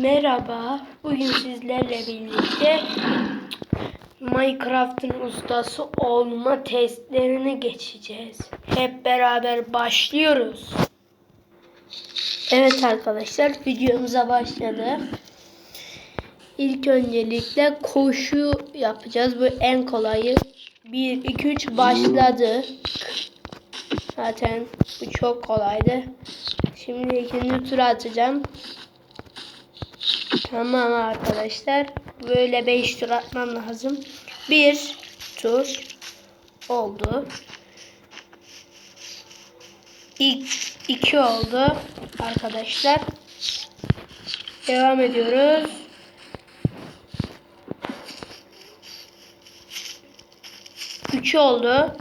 Merhaba. Bugün sizlerle birlikte Minecraft'ın ustası olma testlerini geçeceğiz. Hep beraber başlıyoruz. Evet arkadaşlar videomuza başladı. İlk öncelikle koşu yapacağız. Bu en kolayı. 1 2 3 başladı. Zaten bu çok kolaydı. Şimdi ikinci tur atacağım. Tamam arkadaşlar. Böyle 5 tur atmam lazım. 1 tur oldu. 2 oldu arkadaşlar. Devam ediyoruz. Üç oldu.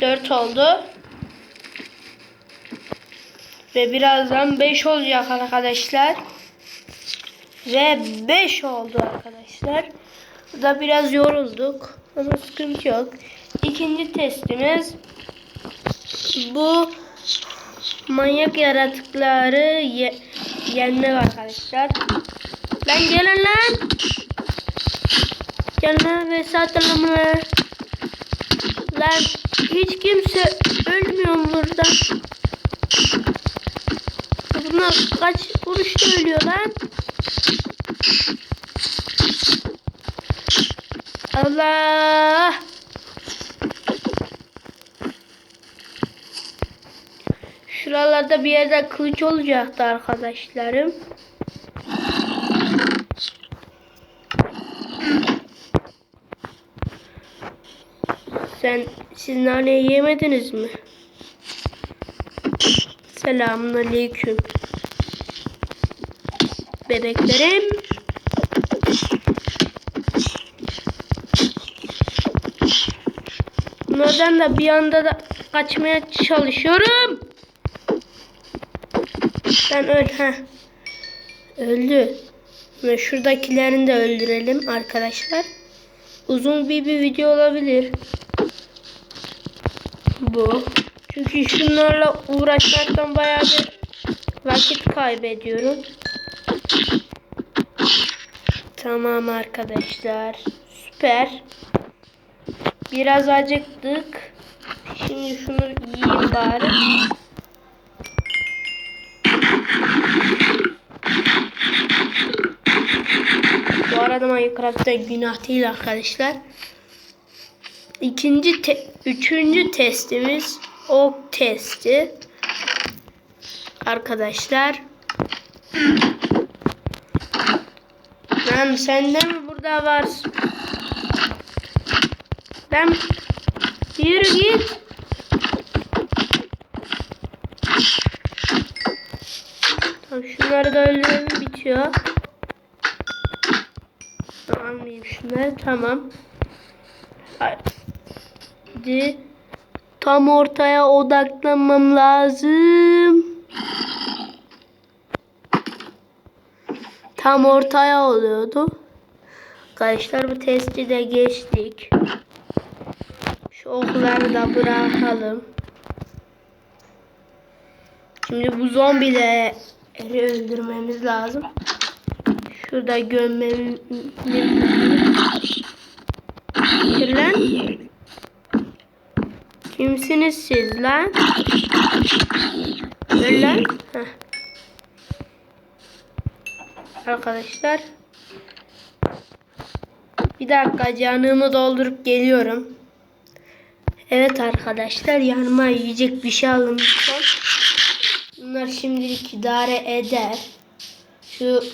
Dört oldu. Ve birazdan 5 olacak arkadaşlar. Ve 5 oldu arkadaşlar. Burada biraz yorulduk. Ama sıkıntı yok. İkinci testimiz bu manyak yaratıkları ye yenmek arkadaşlar. Lan gelin lan. Gelin ve satalım lan. Lan hiç kimse ölmüyor burada? Bunlar kaç vuruşta ölüyor lan? Allah! Şuralarda bir yerde kılıç olacaktı arkadaşlarım. Sen siz naneyi yemediniz mi? Selamun aleyküm. Bebeklerim. Bunlardan da bir anda da kaçmaya çalışıyorum. Sen öl ha. Öldü. Ve şuradakilerini de öldürelim arkadaşlar. Uzun bir, bir video olabilir. Bu. Çünkü şunlarla uğraşmaktan bayağı bir vakit kaybediyorum. Tamam arkadaşlar. Süper. Biraz acıktık. Şimdi şunu yiyeyim bari. Bu arada Minecraft'ta günah değil arkadaşlar. İkinci, te üçüncü testimiz ok testi. Arkadaşlar. Lan sende mi burada var? Ben yürü git. Tamam şunları da öldürelim bitiyor. Almayayım şunları tamam. Hadi. Tam ortaya odaklanmam lazım. Tam ortaya oluyordu. Arkadaşlar bu testi de geçtik. Şu okları da bırakalım. Şimdi bu zombileri öldürmemiz lazım. Şurada gömmemiz lan. Kimsiniz siz lan? Heh. Arkadaşlar. Bir dakika canımı doldurup geliyorum. Evet arkadaşlar yanıma yiyecek bir şey alın lütfen. Bunlar şimdilik idare eder. Şu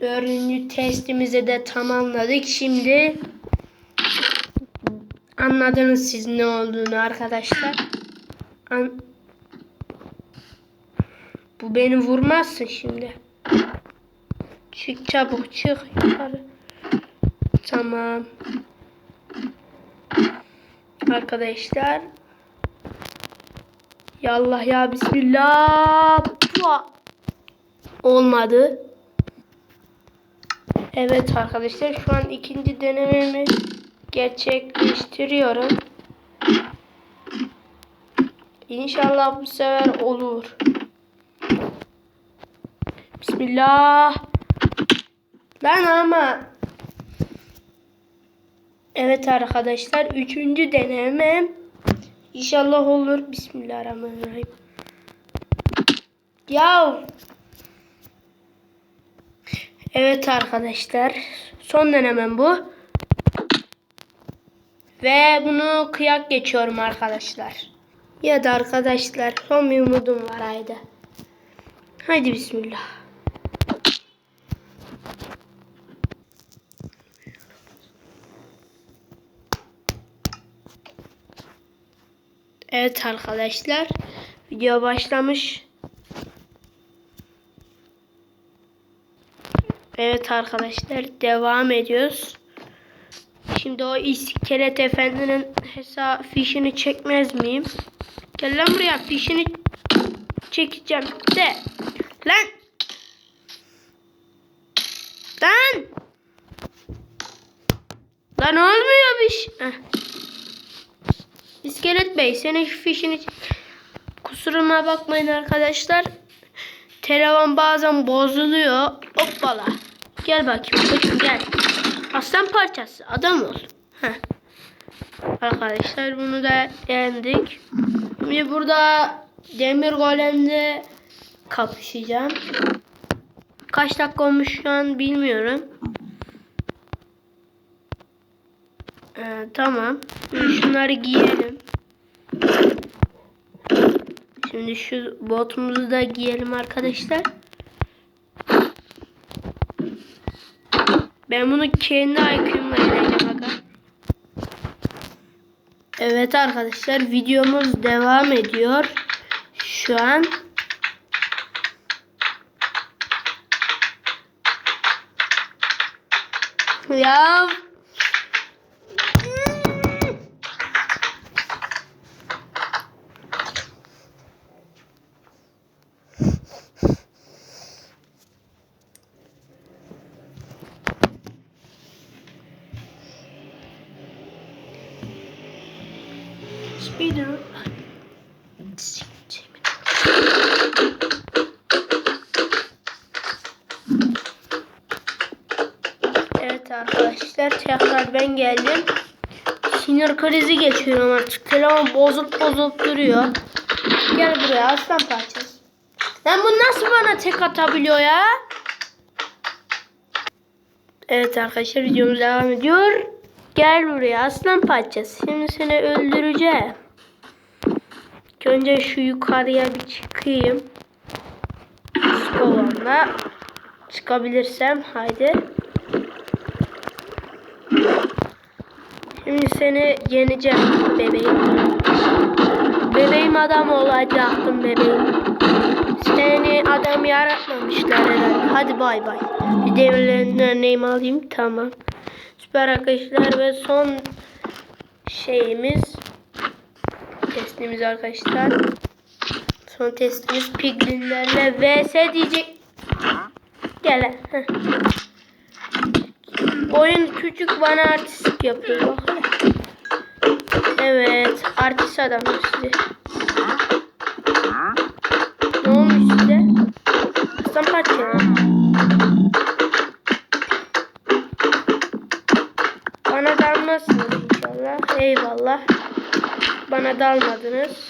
dördüncü testimizi de tamamladık. Şimdi anladınız siz ne olduğunu arkadaşlar. An Bu beni vurmazsın şimdi. Çık çabuk çık yukarı. Tamam. Arkadaşlar. Yallah ya bismillah. Olmadı. Evet arkadaşlar şu an ikinci denememi gerçekleştiriyorum. İnşallah bu sefer olur. Bismillah. Lan ama. Evet arkadaşlar. Üçüncü denemem. İnşallah olur. Bismillahirrahmanirrahim. Ya. Evet arkadaşlar. Son denemem bu. Ve bunu kıyak geçiyorum arkadaşlar. Ya da arkadaşlar son bir umudum var haydi. Haydi bismillah. Evet arkadaşlar. Video başlamış. Evet arkadaşlar devam ediyoruz. Şimdi o iskelet efendinin hesap fişini çekmez miyim? Gel lan buraya fişini çekeceğim de. Lan. Lan. Lan olmuyor bir şey. İskelet Bey senin fişini kusuruma bakmayın arkadaşlar. Telefon bazen bozuluyor. Hoppala. Gel bakayım koçum gel. Aslan parçası adam ol. Heh. Arkadaşlar bunu da yendik. Şimdi burada demir golemle kapışacağım. Kaç dakika olmuş şu an bilmiyorum. Ee, tamam. Şunları giyelim. Şimdi şu botumuzu da giyelim arkadaşlar. Ben bunu kendi IQ'mla yeneceğim. Evet arkadaşlar videomuz devam ediyor. Şu an ya Speeder. Evet arkadaşlar tekrar ben geldim. Sinir krizi geçiriyorum artık. Telefon bozuk bozuk duruyor. Gel buraya aslan parçası. Lan bu nasıl bana tek atabiliyor ya? Evet arkadaşlar videomuz devam ediyor. Gel buraya aslan parçası. Şimdi seni öldüreceğim. Önce şu yukarıya bir çıkayım. Skovanla. Çıkabilirsem haydi. Şimdi seni yeneceğim bebeğim. Bebeğim adam olacaktım bebeğim. Seni adam yaratmamışlar herhalde. Hadi bay bay. Bir demirlerinden neyimi alayım. Tamam. Süper arkadaşlar ve son şeyimiz testimiz arkadaşlar. Son testimiz piglinlerle vs diyecek. Gel. Oyun küçük bana artistik yapıyor. Evet. Artist adam size. Ne olmuş size? Aslan parça. Bana dalmazsınız inşallah. Eyvallah. Bana dalmadınız.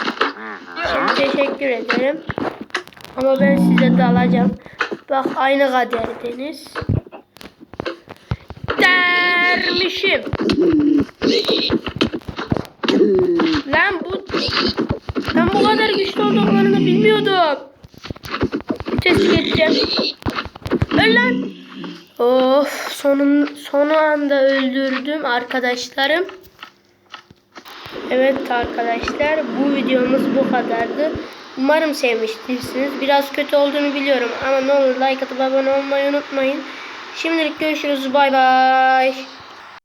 Şimdi teşekkür ederim. Ama ben size dalacağım. Bak aynı kaderdeniz. Dermişim. Lan bu ben bu kadar güçlü olduklarını bilmiyordum. Test geçeceğim. Öl lan. Of sonun sonu anda öldürdüm arkadaşlarım. Evet arkadaşlar bu videomuz bu kadardı. Umarım sevmiştirsiniz. Biraz kötü olduğunu biliyorum ama ne olur like atıp abone olmayı unutmayın. Şimdilik görüşürüz. Bay bay.